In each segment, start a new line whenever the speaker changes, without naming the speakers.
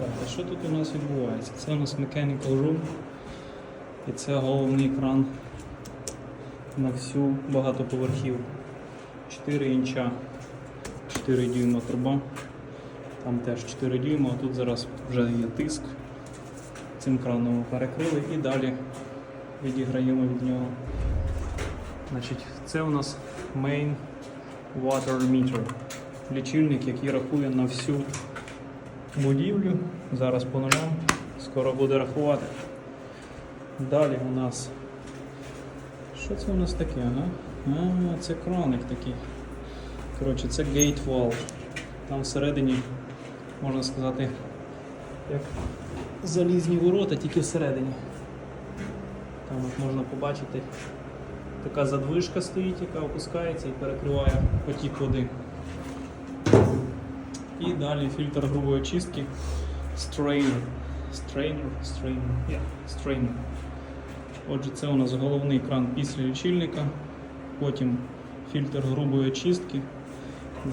Так, що тут у нас відбувається? Це у нас Mechanical Room. І це головний кран на всю багатоповерхівку. 4 інча, 4 дюйма труба. Там теж 4 дюйма, а тут зараз вже є тиск. Цим краном перекрили і далі відіграємо від нього. Значить, це у нас main water meter. Лічильник, який рахує на всю будівлю. Зараз по нулям. Скоро буде рахувати. Далі у нас. Що це у нас таке? Ага? А, це краник такий. Коротше, це valve. Там всередині, можна сказати, як залізні ворота, тільки всередині. Там от можна побачити, така задвижка стоїть, яка опускається і перекриває потік води. І далі фільтр грубої очистки Strainer. Strainer, Strainer, yeah, Strainer. Отже, це у нас головний кран після лічильника, потім фільтр грубої очистки.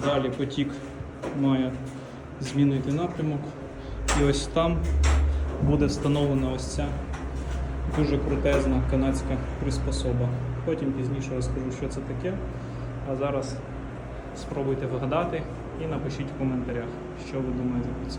Далі потік має змінити напрямок. І ось там буде встановлена ось ця дуже крутезна канадська приспособа. Потім пізніше розкажу, що це таке. А зараз спробуйте вгадати і напишіть в коментарях, що ви думаєте про це.